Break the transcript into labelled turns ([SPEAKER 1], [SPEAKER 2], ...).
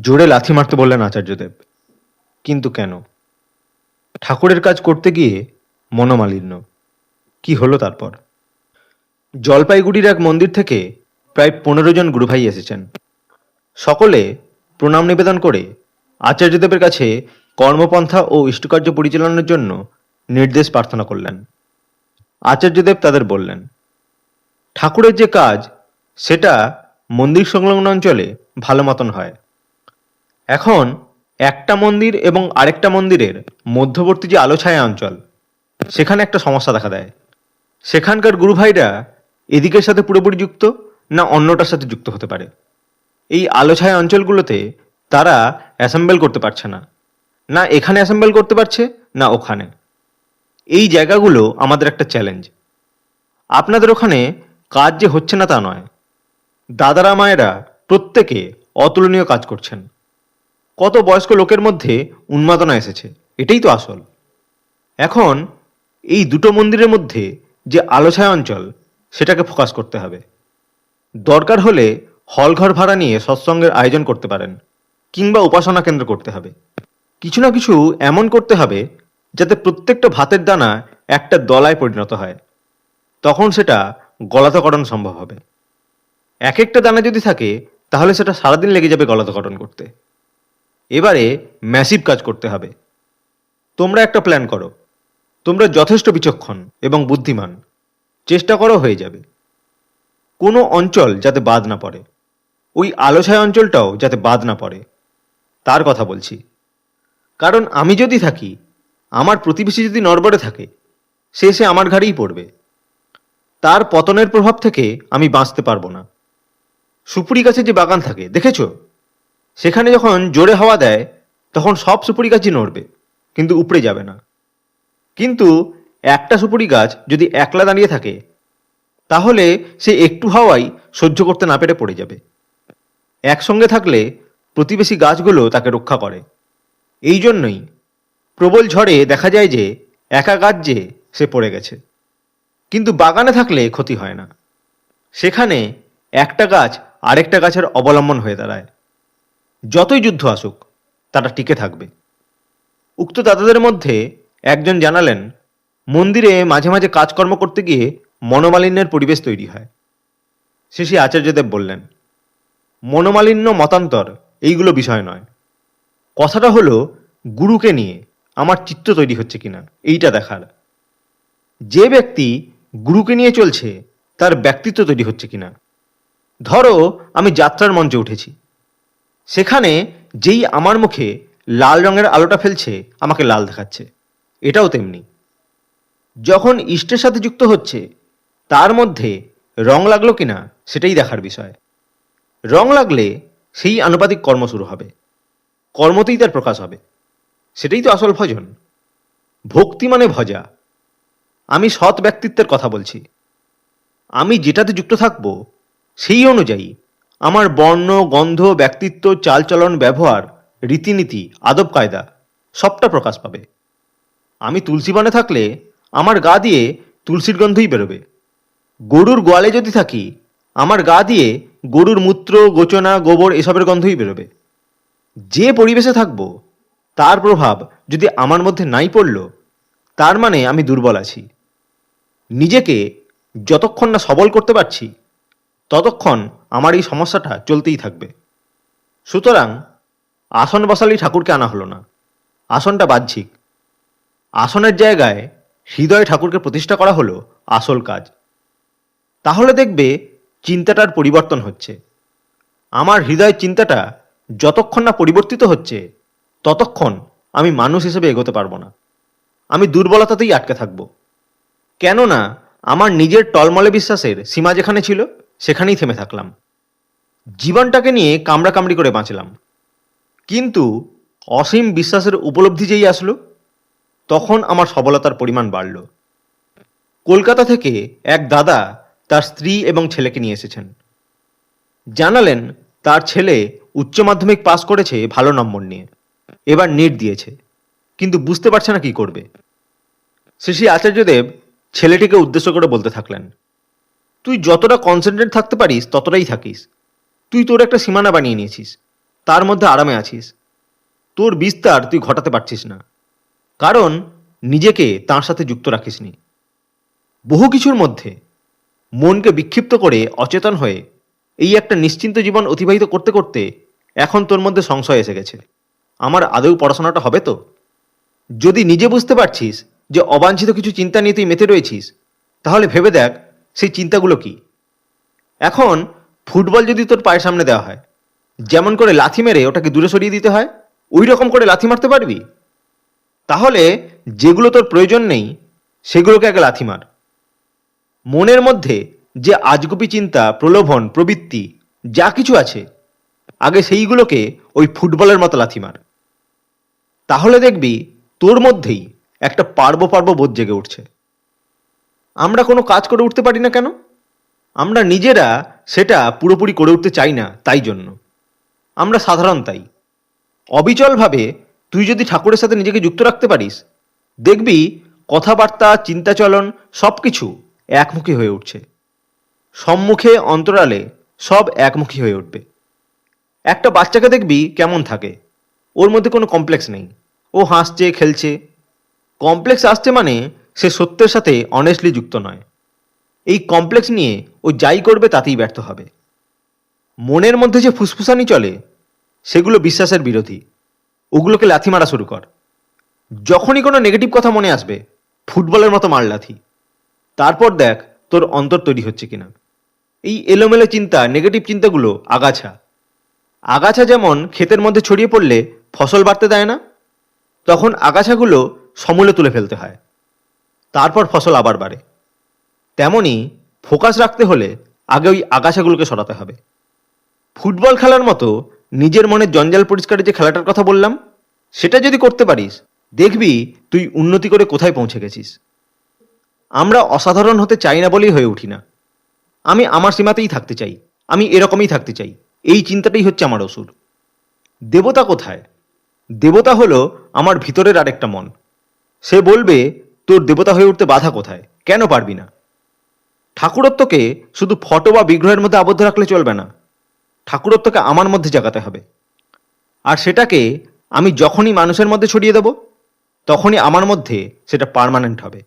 [SPEAKER 1] জোরে লাথি মারতে বললেন আচার্যদেব কিন্তু কেন? ঠাকুরের কাজ করতে গিয়ে মনোমালিন্য। কি হলো তারপর? জলপাইগুড়ির এক মন্দির থেকে প্রায় পনেরো জন গুরুভাই এসেছেন। সকলে প্রণাম নিবেদন করে আচার্যদেবের কাছে কর্মপন্থা ও ইষ্টকার্য পরিচালনার জন্য নির্দেশ প্রার্থনা করলেন। আচার্যদেব তাদের বললেন, ঠাকুরের যে কাজ, সেটা মন্দির সংলগ্ন অঞ্চলে ভালো মতন হয়। এখন একটা মন্দির এবং আরেকটা মন্দিরের মধ্যবর্তী যে আলো ছায়া অঞ্চল, সেখানে একটা সমস্যা দেখা দেয়। সেখানকার গুরুভাইরা এদিকের সাথে পুরোপুরি যুক্ত না অন্যটার সাথে যুক্ত হতে পারে? এই আলো ছায়া অঞ্চলগুলোতে তারা অ্যাসেম্বল করতে পারছে না। না এখানে অ্যাসেম্বল করতে পারছে, না ওখানে। এই জায়গাগুলো আমাদের একটা চ্যালেঞ্জ। আপনাদের ওখানে কাজ যে হচ্ছে না তা নয়। দাদারা, মায়েরা প্রত্যেকে অতুলনীয় কাজ করছেন। কত বয়স্ক লোকের মধ্যে উন্মাদনা এসেছে? এটাই তো আসল। এখন এই দুটো মন্দিরের মধ্যে যে আলোছায়া অঞ্চল সেটাকে ফোকাস করতে হবে। দরকার হলে হলঘর ভাড়া নিয়ে সৎসঙ্গের আয়োজন করতে পারেন, কিংবা উপাসনা কেন্দ্র করতে হবে। কিছু না কিছু এমন করতে হবে যাতে প্রত্যেকটা ভাতের দানা একটা দলায় পরিণত হয়। তখন সেটা গলাতকরণ সম্ভব হবে। এক একটা দানা যদি থাকে, তাহলে সেটা সারাদিন লেগে যাবে গলাতকরণ করতে। এবারে ম্যাসিভ কাজ করতে হবে। তোমরা একটা প্ল্যান করো। তোমরা যথেষ্ট বিচক্ষণ এবং বুদ্ধিমান। চেষ্টা করো হয়ে যাবে। কোনো অঞ্চল যাতে বাদ না পড়ে। ওই আলোছায় অঞ্চলটাও যাতে বাদ না পড়ে। তার কথা বলছি। কারণ আমি যদি থাকি, আমার প্রতিবেশী যদি নড়বড়ে থাকে, সে এসে আমার ঘাড়েই পড়বে। তার পতনের প্রভাব থেকে আমি বাঁচতে পারব না। সুপুরি গাছে যে বাগান থাকে, দেখেছ? সেখানে যখন জোরে হাওয়া দেয়, তখন সব সুপুরি গাছই নড়বে, কিন্তু উপড়ে যাবে না। কিন্তু একটা সুপুরি গাছ যদি একলা দাঁড়িয়ে থাকে, তাহলে সে একটু হাওয়াই সহ্য করতে না পেরে পড়ে যাবে। একসঙ্গে থাকলে প্রতিবেশী গাছগুলো তাকে রক্ষা করে। এই জন্যই প্রবল ঝড়ে দেখা যায় যে, একা গাছ যে সে পড়ে গেছে। কিন্তু বাগানে থাকলে ক্ষতি হয় না। সেখানে একটা গাছ আরেকটা গাছের অবলম্বন হয়ে দাঁড়ায়। যতই যুদ্ধ আসুক, তারা টিকে থাকবে। উক্ত দাদাদের মধ্যে একজন জানালেন, মন্দিরে মাঝে মাঝে কাজকর্ম করতে গিয়ে মনোমালিন্যের পরিবেশ তৈরি হয়। শেষে আচার্যদেব বললেন, মনোমালিন্য মতান্তর এইগুলো বিষয় নয়। কথাটা হলো গুরুকে নিয়ে, আমার চিত্র তৈরি হচ্ছে কিনা, এইটা দেখার। যে ব্যক্তি গুরুকে নিয়ে চলছে, তার ব্যক্তিত্ব তৈরি হচ্ছে কিনা। ধরো আমি যাত্রার মঞ্চে উঠেছি। সেখানে যেই আমার মুখে লাল রঙের আলোটা ফেলছে, আমাকে লাল দেখাচ্ছে। এটাও তেমনি। যখন ইষ্টের সাথে যুক্ত হচ্ছে, তার মধ্যে রং লাগল কিনা, সেটাই দেখার বিষয়। রং লাগলে সেই আনুপাতিক কর্ম শুরু হবে। কর্মতেই তার প্রকাশ হবে। সেটাই তো আসল ভজন। ভক্তি মানে ভজা। আমি সৎ ব্যক্তিত্বের কথা বলছি। আমি যেটাতে যুক্ত থাকব, সেই অনুযায়ী আমার বর্ণ, গন্ধ, ব্যক্তিত্ব, চালচলন, ব্যবহার, রীতিনীতি, আদব কায়দা, সবটা প্রকাশ পাবে। আমি তুলসী বনে থাকলে আমার গা দিয়ে তুলসীর গন্ধই বেরোবে। গরুর গোয়ালে যদি থাকি, আমার গা দিয়ে গরুর মূত্র, গোচনা, গোবর এসবের গন্ধই বেরোবে। যে পরিবেশে থাকব, তার প্রভাব যদি আমার মধ্যে নাই পড়ল, তার মানে আমি দুর্বল আছি। নিজেকে যতক্ষণ না সবল করতে পারছি ততক্ষণ আমার এই সমস্যাটা চলতেই থাকবে। সুতরাং আসন বসালেই ঠাকুরকে আনা হলো না। আসনটা বাহ্যিক। আসনের জায়গায় হৃদয়ে ঠাকুরকে প্রতিষ্ঠা করা হলো আসল কাজ। তাহলে দেখবে চিন্তাটার পরিবর্তন হচ্ছে। আমার হৃদয়ের চিন্তাটা যতক্ষণ না পরিবর্তিত হচ্ছে, ততক্ষণ আমি মানুষ হিসেবে এগোতে পারব না। আমি দুর্বলতাতেই আটকে থাকব। কেননা আমার নিজের টলমলে বিশ্বাসের সীমা যেখানে ছিল সেখানেই থেমে থাকলাম। জীবনটাকে নিয়ে কামড়াকামড়ি করে বাঁচলাম। কিন্তু অসীম বিশ্বাসের উপলব্ধি যেই আসলো, তখন আমার সবলতার পরিমাণ বাড়ল। কলকাতা থেকে এক দাদা তার স্ত্রী এবং ছেলেকে নিয়ে এসেছেন। জানালেন তার ছেলে উচ্চ মাধ্যমিক পাস করেছে ভালো নম্বর নিয়ে। এবার নেট দিয়েছে, কিন্তু বুঝতে পারছে না কি করবে। শ্রী শ্রী আচার্যদেব ছেলেটিকে উদ্দেশ্য করে বলতে থাকলেন তুই যতটা কনসেন্ট্রেট থাকতে পারিস, ততটাই থাকিস। তুই তোর একটা সীমানা বানিয়ে নিয়েছিস। তার মধ্যে আরামে আছিস। তোর বিস্তার তুই ঘটাতে পারছিস না। কারণ নিজেকে তার সাথে যুক্ত রাখিসনি। বহু কিছুর মধ্যে মনকে বিক্ষিপ্ত করে অচেতন হয়ে এই একটা নিশ্চিন্ত জীবন অতিবাহিত করতে করতে এখন তোর মধ্যে সংশয় এসে গেছে। আমার আদৌ পড়াশোনাটা হবে তো? যদি নিজে বুঝতে পারছিস যে অবাঞ্ছিত কিছু চিন্তা নিয়ে তুই মেতে রয়েছিস, তাহলে ভেবে দেখ সেই চিন্তাগুলো কি? এখন ফুটবল যদি তোর পায়ের সামনে দেওয়া হয়, যেমন করে লাথি মেরে ওটাকে দূরে সরিয়ে দিতে হয় ওই রকম করে লাথি মারতে পারবি? তাহলে যেগুলো তোর প্রয়োজন নেই, সেগুলোকে আগে লাথি মার। মনের মধ্যে যে আজগুবি চিন্তা, প্রলোভন, প্রবৃত্তি, যা কিছু আছে, আগে সেইগুলোকে ওই ফুটবলের মতো লাথি মার। তাহলে দেখবি তোর মধ্যেই একটা পার্ব পার্ব বোধ জেগে উঠছে। আমরা কোনো কাজ করে উঠতে পারি না কেন? আমরা নিজেরা সেটা পুরোপুরি করে উঠতে চাই না তাই জন্য। আমরা সাধারণ তাই। অবিচলভাবে তুই যদি ঠাকুরের সাথে নিজেকে যুক্ত রাখতে পারিস, দেখবি কথাবার্তা, চিন্তাচলন সব কিছু একমুখী হয়ে উঠছে। সম্মুখে, অন্তরালে সব একমুখী হয়ে উঠবে। একটা বাচ্চাকে দেখবি কেমন থাকে। ওর মধ্যে কোনো কমপ্লেক্স নেই। ও হাসছে, খেলছে। কমপ্লেক্স আসছে মানে সে সত্যের সাথে অনেস্টলি যুক্ত নয়। এই কমপ্লেক্স নিয়ে ও যাই করবে তাতেই ব্যর্থ হবে। মনের মধ্যে যে ফুসফুসানি চলে, সেগুলো বিশ্বাসের বিরোধী। ওগুলোকে লাথি মারা শুরু কর। যখনই কোনো নেগেটিভ কথা মনে আসবে, ফুটবলের মতো মার লাথি। তারপর দেখ তোর অন্তর তৈরি হচ্ছে কিনা। এই এলোমেলো চিন্তা নেগেটিভ চিন্তাগুলো আগাছা। আগাছা যেমন ক্ষেতের মধ্যে ছড়িয়ে পড়লে ফসল বাড়তে দেয় না, তখন আগাছাগুলো সমূলে তুলে ফেলতে হয়। তারপর ফসল আবার বাড়ে। তেমনি ফোকাস রাখতে হলে আগে ওই আগাছাগুলোকে সরাতে হবে। ফুটবল খেলার মতো নিজের মনের জঞ্জাল পরিষ্কারের যে খেলাটার কথা বললাম, সেটা যদি করতে পারিস, দেখবি তুই উন্নতি করে কোথায় পৌঁছে গেছিস। আমরা অসাধারণ হতে চাই না বলেই হয়ে উঠি না। আমি আমার সীমাতেই থাকতে চাই। আমি এরকমই থাকতে চাই। এই চিন্তাটাই হচ্ছে আমার অসুর। দেবতা কোথায়? দেবতা হলো আমার ভিতরের আরেকটা মন। সে বলবে তোর দেবতা হয়ে উঠতে বাধা কোথায়? কেন পারবি না? ঠাকুরত্বকে শুধু ফটো বা বিগ্রহের মধ্যে আবদ্ধ রাখলে চলবে না। ঠাকুরত্বকে আমার মধ্যে জাগাতে হবে। আর সেটাকে আমি যখনই মানুষের মধ্যে ছড়িয়ে দেব, তখনই আমার মধ্যে সেটা পারমানেন্ট হবে।